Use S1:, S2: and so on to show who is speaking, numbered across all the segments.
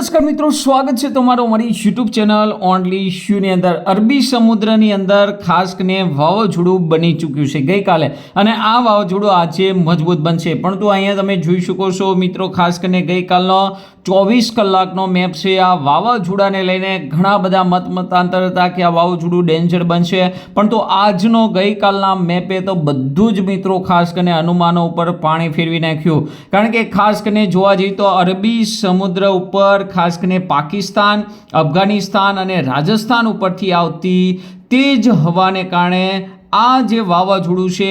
S1: નમસ્કાર મિત્રો, સ્વાગત છે તમારો મારી યુટ્યુબ ચેનલ ઓનલી શ્યુની અંદર. અરબી સમુદ્રની અંદર ખાસ કરીને વાવાઝોડું બની ચૂક્યું છે ગઈકાલે. અને આ વાવાઝોડું આજે મજબૂત બનશે. પરંતુ અહીંયા તમે જોઈ શકો છો મિત્રો, ખાસ કરીને ગઈકાલનો ચોવીસ કલાકનો મેપ છે. આ વાવાઝોડાને લઈને ઘણા બધા મત મતાંતર હતા કે આ વાવાઝોડું ડેન્જર બનશે. પરંતુ આજનો ગઈકાલના મેપે તો બધું જ મિત્રો, ખાસ કરીને અનુમાનો ઉપર પાણી ફેરવી નાખ્યું. કારણ કે ખાસ કરીને જોવા જઈએ તો અરબી સમુદ્ર ઉપર ખાસ કરીને પાકિસ્તાન અફઘાનિસ્તાન અને રાજસ્થાન ઉપરથી આવતી તેજ હવાને કારણે આ જે વાવાઝોડું છે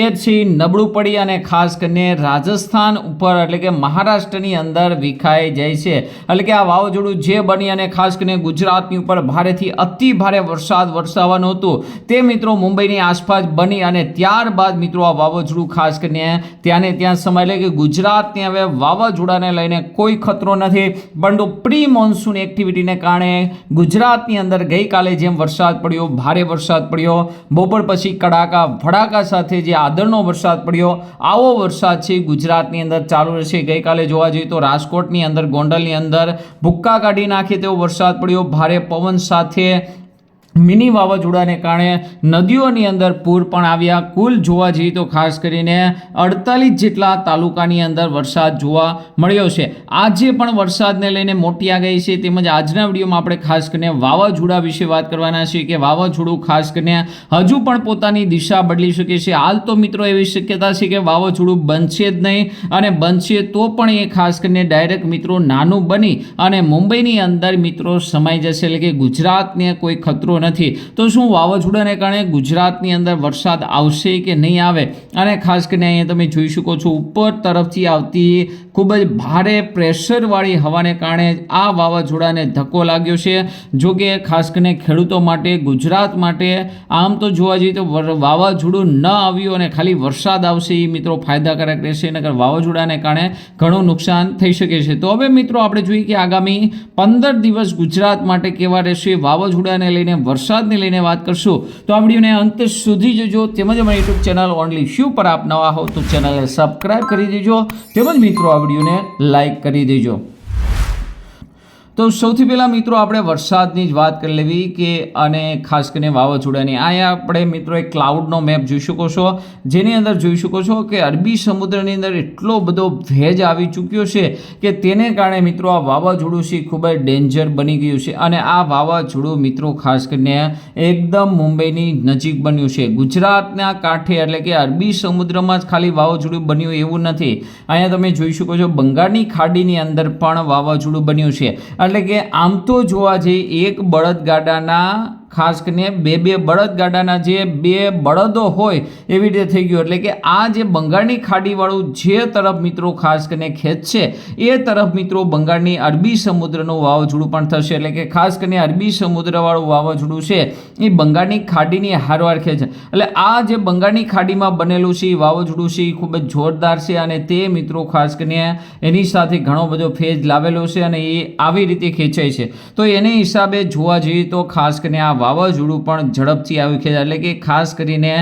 S1: એ છે નબળું પડી અને ખાસ કરીને રાજસ્થાન ઉપર એટલે કે મહારાષ્ટ્રની અંદર વિખાઈ જાય છે. એટલે કે આ વાવાઝોડું જે બની અને ખાસ કરીને ગુજરાતની ઉપર ભારેથી અતિ ભારે વરસાદ વરસાવવાનું હતું, તે મિત્રો મુંબઈની આસપાસ બની અને ત્યારબાદ મિત્રો આ વાવાઝોડું ખાસ કરીને ત્યાંને ત્યાં સમય. એટલે કે ગુજરાતને હવે વાવાઝોડાને લઈને કોઈ ખતરો નથી. પરંતુ પ્રી મોન્સૂન એક્ટિવિટીને કારણે ગુજરાતની અંદર ગઈકાલે જેમ વરસાદ પડ્યો, ભારે વરસાદ પડ્યો, બપોર પછી કડાકા ભડાકા સાથે જે આદરનો વરસાદ પડ્યો, આવો વરસાદ છે ગુજરાતની અંદર ચાલુ રહેશે. ગઈકાલે જોવા જઈએ તો રાજકોટની અંદર, ગોંડલની અંદર ભુક્કા કાઢી નાખે તેવો વરસાદ પડ્યો. ભારે પવન સાથે મિની વાવાઝોડાને કારણે નદીઓની અંદર પૂર પણ આવ્યા. કુલ જોવા જઈએ તો ખાસ કરીને અડતાલીસ જેટલા તાલુકાની અંદર વરસાદ જોવા મળ્યો છે. આજે પણ વરસાદને લઈને મોટી આગાહી છે. તેમજ આજના વિડીયોમાં આપણે ખાસ કરીને વાવાઝોડા વિશે વાત કરવાના છીએ કે વાવાઝોડું ખાસ કરીને હજુ પણ પોતાની દિશા બદલી શકે છે. હાલ તો મિત્રો એવી શક્યતા છે કે વાવાઝોડું બનશે જ નહીં અને બનશે તો પણ એ ખાસ કરીને ડાયરેક્ટ મિત્રો નાનું બની અને મુંબઈની અંદર મિત્રો સમાઈ જશે. એટલે કે ગુજરાતને કોઈ ખતરો નથી તો શું વાવાઝોડાને કારણે ગુજરાતની અંદર વરસાદ આવશે કે નહીં આવે? અને ખાસ કરીને અહીંયા તમે જોઈ શકો છો, ઉપર તરફથી આવતી ખૂબ જ ભારે પ્રેશરવાળી હવાને કારણે આ વાવાઝોડાને ધક્કો લાગ્યો છે. જો કે ખાસ કરીને ખેડૂતો માટે, ગુજરાત માટે આમ તો જોવા જઈએ તો વાવાઝોડું ન આવ્યું અને ખાલી વરસાદ આવશે એ મિત્રો ફાયદાકારક રહેશે, નકર વાવાઝોડાને કારણે ઘણું નુકસાન થઈ શકે છે. તો હવે મિત્રો આપણે જોઈએ કે આગામી પંદર દિવસ ગુજરાત માટે કેવા રહેશે, વાવાઝોડાને લઈને, વરસાદને લઈને વાત કરશું. તો આ વિડીયોને અંત સુધી જજો. તેમજ અમારી યુટ્યુબ ચેનલ ઓનલી શ્યુ પર આપ નવા હો તો ચેનલને સબસ્ક્રાઈબ કરી દેજો. તેમજ મિત્રો આ વિડીયોને લાઈક કરી દેજો. તો સૌથી પહેલાં મિત્રો આપણે વરસાદની જ વાત કરી લેવી કે અને ખાસ કરીને વાવાઝોડાની. અહીંયા આપણે મિત્રો એક ક્લાઉડનો મેપ જોઈ શકો છો, જેની અંદર જોઈ શકો છો કે અરબી સમુદ્રની અંદર એટલો બધો ભેજ આવી ચૂક્યો છે કે તેને કારણે મિત્રો આ વાવાઝોડું છે ખૂબ જ ડેન્જર બની ગયું છે અને આ વાવાઝોડું મિત્રો ખાસ કરીને એકદમ મુંબઈની નજીક બન્યું છે. ગુજરાતના કાંઠે એટલે કે અરબી સમુદ્રમાં જ ખાલી વાવાઝોડું બન્યું એવું નથી. અહીંયા તમે જોઈ શકો છો બંગાળની ખાડીની અંદર પણ વાવાઝોડું બન્યું છે. એટલે કે આમ તો જોવા જઈએ એક બળદગાડાના ખાસ કરીને બે બે બળદગાડાના જે બે બળદો હોય એવી રીતે થઈ ગયું. એટલે કે આ જે બંગાળની ખાડીવાળું જે તરફ મિત્રો ખાસ કરીને ખેંચશે એ તરફ મિત્રો બંગાળની અરબી સમુદ્રનું વાવાઝોડું પણ થશે. એટલે કે ખાસ કરીને અરબી સમુદ્રવાળું વાવાઝોડું છે, એ બંગાળની ખાડીની હારવાર ખેંચે એટલે આ જે બંગાળની ખાડીમાં બનેલું છે, એ વાવાઝોડું છે, એ ખૂબ જ જોરદાર છે અને તે મિત્રો ખાસ કરીને એની સાથે ઘણો બધો ફેજ લાવેલો છે અને એ આવી રીતે ખેંચાય છે. તો એને હિસાબે જોવા જઈએ તો ખાસ કરીને આ વાવાઝોડું પણ ઝડપથી આવી ખેંચાય, એટલે કે ખાસ કરીને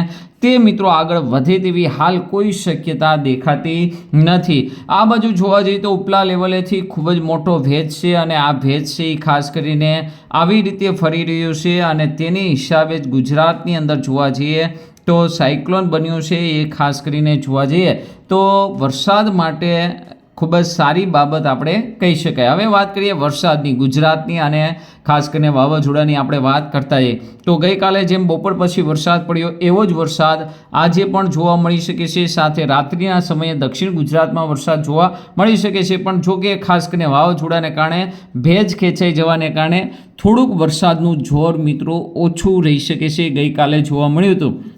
S1: તે મિત્રો આગળ વધે તેવી હાલ કોઈ શક્યતા દેખાતી નથી. આ બાજુ જોવા જઈએ તો ઉપલા લેવલેથી ખૂબ જ મોટો ભેજ છે અને આ ભેજ છે એ ખાસ કરીને આવી રીતે ફરી રહ્યો છે અને તેની હિસાબે જ ગુજરાતની અંદર જોવા જઈએ તો સાયક્લોન બન્યું છે એ ખાસ કરીને જોવા જઈએ તો વરસાદ માટે ખૂબ જ સારી બાબત આપણે કહી શકાય. હવે વાત કરીએ વરસાદની, ગુજરાતની અને ખાસ કરીને વાવાઝોડાની આપણે વાત કરતા જઈએ. તો ગઈકાલે જેમ બપોર પછી વરસાદ પડ્યો, એવો જ વરસાદ આજે પણ જોવા મળી શકે છે. સાથે રાત્રિના સમયે દક્ષિણ ગુજરાતમાં વરસાદ જોવા મળી શકે છે. પણ જો કે ખાસ કરીને વાવાઝોડાને કારણે, ભેજ ખેંચાઈ જવાને કારણે થોડુંક વરસાદનું જોર મિત્રો ઓછું રહી શકે છે. ગઈકાલે જોવા મળ્યું હતું.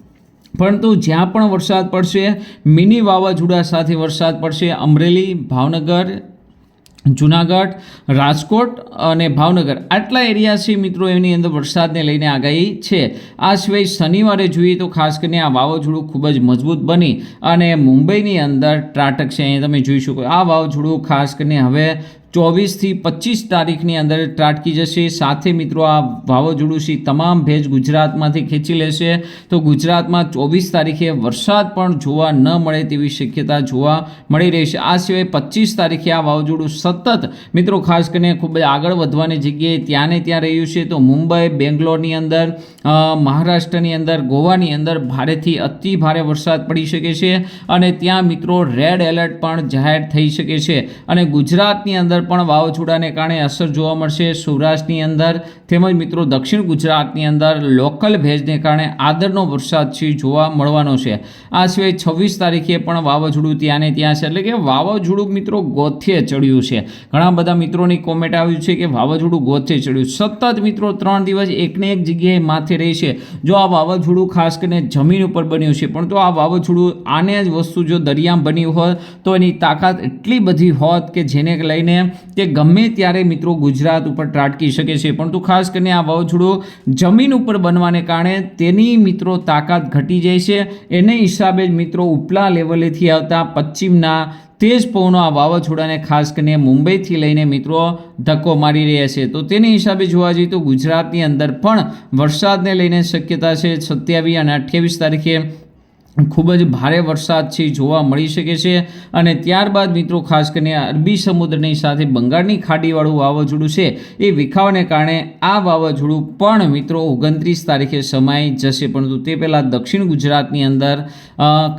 S1: પરંતુ જ્યાં પણ વરસાદ પડશે, મિની વાવાઝોડા સાથે વરસાદ પડશે. અમરેલી, ભાવનગર, જુનાગઢ, રાજકોટ અને ભાવનગર. આટલા એરિયા મિત્રો, એની અંદર વરસાદને લઈને આગાહી છે. આ સિવાય શનિવારે જોઈએ તો ખાસ કરીને આ વાવાઝોડું ખૂબ જ મજબૂત બની અને મુંબઈની અંદર ત્રાટક છે. અહીંયા તમે જોઈ શકો, આ વાવાઝોડું ખાસ કરીને હવે ચોવીસથી પચીસ તારીખની અંદર ત્રાટકી જશે. સાથે મિત્રો આ વાવાઝોડું છે તમામ ભેજ ગુજરાતમાંથી ખેંચી લેશે. તો ગુજરાતમાં ચોવીસ તારીખે વરસાદ પણ જોવા ન મળે તેવી શક્યતા જોવા મળી રહી છે. આ સિવાય પચીસ તારીખે આ વાવાઝોડું સતત મિત્રો ખાસ કરીને ખૂબ જ આગળ વધવાની જગ્યાએ ત્યાં ને ત્યાં રહ્યું છે. તો મુંબઈ, બેંગ્લોરની અંદર મહારાષ્ટ્રની અંદર, ગોવાની અંદર ભારેથી અતિ ભારે વરસાદ પડી શકે છે અને ત્યાં મિત્રો રેડ એલર્ટ પણ જાહેર થઈ શકે છે. અને ગુજરાતની અંદર પણ વાવાઝોડાને કારણે અસર જોવા મળશે. સૌરાષ્ટ્રની અંદર તેમજ મિત્રો દક્ષિણ ગુજરાતની અંદર લોકલ ભેજને કારણે આદરનો વરસાદ છે જોવા મળવાનો છે. આ સિવાય છવ્વીસ તારીખે પણ વાવાઝોડું ત્યાં ને ત્યાં છે. એટલે કે વાવાઝોડું મિત્રો ગોથે ચડ્યું છે. ઘણા બધા મિત્રોની કોમેન્ટ આવ્યું છે કે વાવાઝોડું ગોથે ચડ્યું. સતત મિત્રો ત્રણ દિવસ એકને એક જગ્યાએ માથે રહી છે. જો આ વાવાઝોડું ખાસ કરીને જમીન ઉપર બન્યું છે. પણ તો આ વાવાઝોડું આને જ વસ્તુ જો દરિયામાં બન્યું હોત તો એની તાકાત એટલી બધી હોત કે જેને લઈને તે ગમે ત્યારે મિત્રો ગુજરાત ઉપર ત્રાટકી શકે છે. પરંતુ ખાસ કરીને આ વાવાઝોડું જમીન ઉપર બનવાને કારણે તેની મિત્રો તાકાત ઘટી જાય છે. એને હિસાબે જ મિત્રો ઉપલા લેવલેથી આવતા પશ્ચિમના તેજ પવનો આ વાવાઝોડાને ખાસ કરીને મુંબઈથી લઈને મિત્રો ધક્કો મારી રહ્યા છે. તો તેની હિસાબે જોવા જઈએ તો ગુજરાતની અંદર પણ વરસાદને લઈને શક્યતા છે. સત્યાવીસ અને અઠ્યાવીસ તારીખે ખૂબ જ ભારે વરસાદ છે જોવા મળી શકે છે અને ત્યારબાદ મિત્રો ખાસ કરીને અરબી સમુદ્રની સાથે બંગાળની ખાડીવાળું વાવાઝોડું છે એ વિખાવાને કારણે આ વાવાઝોડું પણ મિત્રો ઓગણત્રીસ તારીખે સમાઈ જશે, પરંતુ તે પહેલાં દક્ષિણ ગુજરાતની અંદર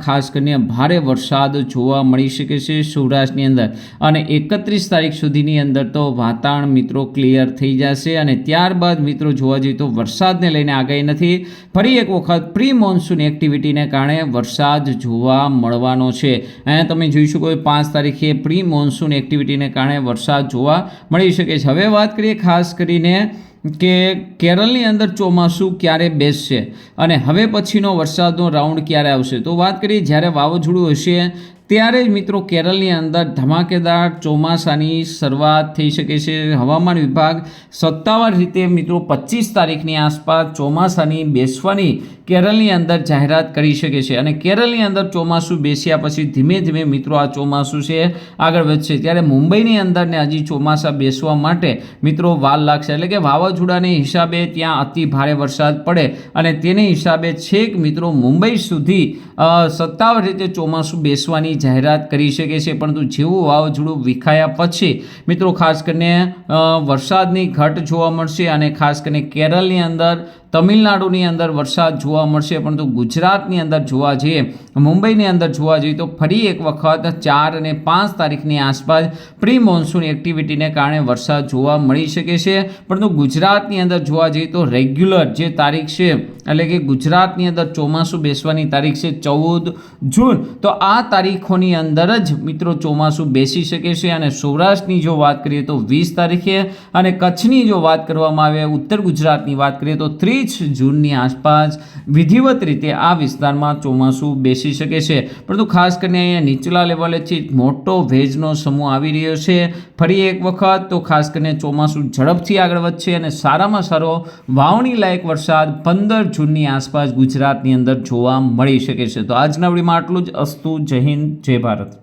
S1: ખાસ કરીને ભારે વરસાદ જોવા મળી શકે છે સૌરાષ્ટ્રની અંદર. અને એકત્રીસ તારીખ સુધીની અંદર તો વાતાવરણ મિત્રો ક્લિયર થઈ જશે અને ત્યારબાદ મિત્રો જોવા જઈએ તો વરસાદને લઈને આગાહી નથી. ફરી એક વખત પ્રી મોન્સૂન એક્ટિવિટીને કારણે વરસાદ જોવા મળવાનો છે. અહીંયા તમે જોઈ શકો પાંચ તારીખે પ્રી મોન્સૂન એક્ટિવિટીને કારણે વરસાદ જોવા મળી શકે છે. હવે વાત કરીએ ખાસ કરીને કે કેરળની અંદર ચોમાસું ક્યારે બેસશે અને હવે પછીનો વરસાદનો રાઉન્ડ ક્યારે આવશે? તો વાત કરીએ જ્યારે વાવાઝોડું હશે ત્યારે જ મિત્રો કેરળની અંદર ધમાકેદાર ચોમાસાની શરૂઆત થઈ શકે છે. હવામાન વિભાગ સત્તાવાર રીતે મિત્રો પચીસ તારીખની આસપાસ ચોમાસાની બેસવાની કેરળની અંદર જાહેરાત કરી શકે છે અને કેરળની અંદર ચોમાસું બેસ્યા પછી ધીમે ધીમે મિત્રો આ ચોમાસું છે, આગળ વધશે. ત્યારે મુંબઈની અંદર ને હજી ચોમાસા બેસવા માટે મિત્રો વાર લાગશે. એટલે કે વાવાઝોડાને હિસાબે ત્યાં અતિ ભારે વરસાદ પડે અને તેને હિસાબે છેક મિત્રો મુંબઈ સુધી સત્તાવાર રીતે ચોમાસું બેસવાની જાહેરાત કરી શકે છે. પરંતુ જેવું વાવાઝોડું વિખાયા પછી મિત્રો ખાસ કરીને વરસાદની ઘટ જોવા મળશે અને ખાસ કરીને કેરળની અંદર તમિલનાડુની અંદર વરસાદ જોવા મળશે, પરંતુ ગુજરાતની અંદર જોવા જઈએ, મુંબઈની અંદર જોવા જઈએ તો ફરી એક વખત ચાર અને પાંચ તારીખની આસપાસ પ્રી મોન્સૂન એક્ટિવિટીને કારણે વરસાદ જોવા મળી શકે છે. પરંતુ ગુજરાતની અંદર જોવા જઈએ તો રેગ્યુલર જે તારીખ છે એટલે કે ગુજરાતની અંદર ચોમાસું બેસવાની તારીખ છે ચૌદ જૂન. તો આ તારીખોની અંદર જ મિત્રો ચોમાસું બેસી શકે છે અને સૌરાષ્ટ્રની જો વાત કરીએ તો વીસ તારીખે અને કચ્છની જો વાત કરવામાં આવે, ઉત્તર ગુજરાતની વાત કરીએ તો ત્રીસ જૂનની આસપાસ વિધિવત રીતે આ વિસ્તારમાં ચોમાસું બેસી શકે છે. પરંતુ ખાસ કરીને અહીંયા નીચલા લેવલેથી મોટો ભેજનો સમૂહ આવી રહ્યો છે. ફરી એક વખત તો ખાસ કરીને ચોમાસું ઝડપથી આગળ વધશે અને સારામાં સારો વાવણી લાયક વરસાદ પંદર જૂનની આસપાસ ગુજરાતની અંદર જોવા મળી શકે છે. તો આજના વિડીયોમાં આટલું જ. અસ્તુ, જય હિન્દ, જય ભારત.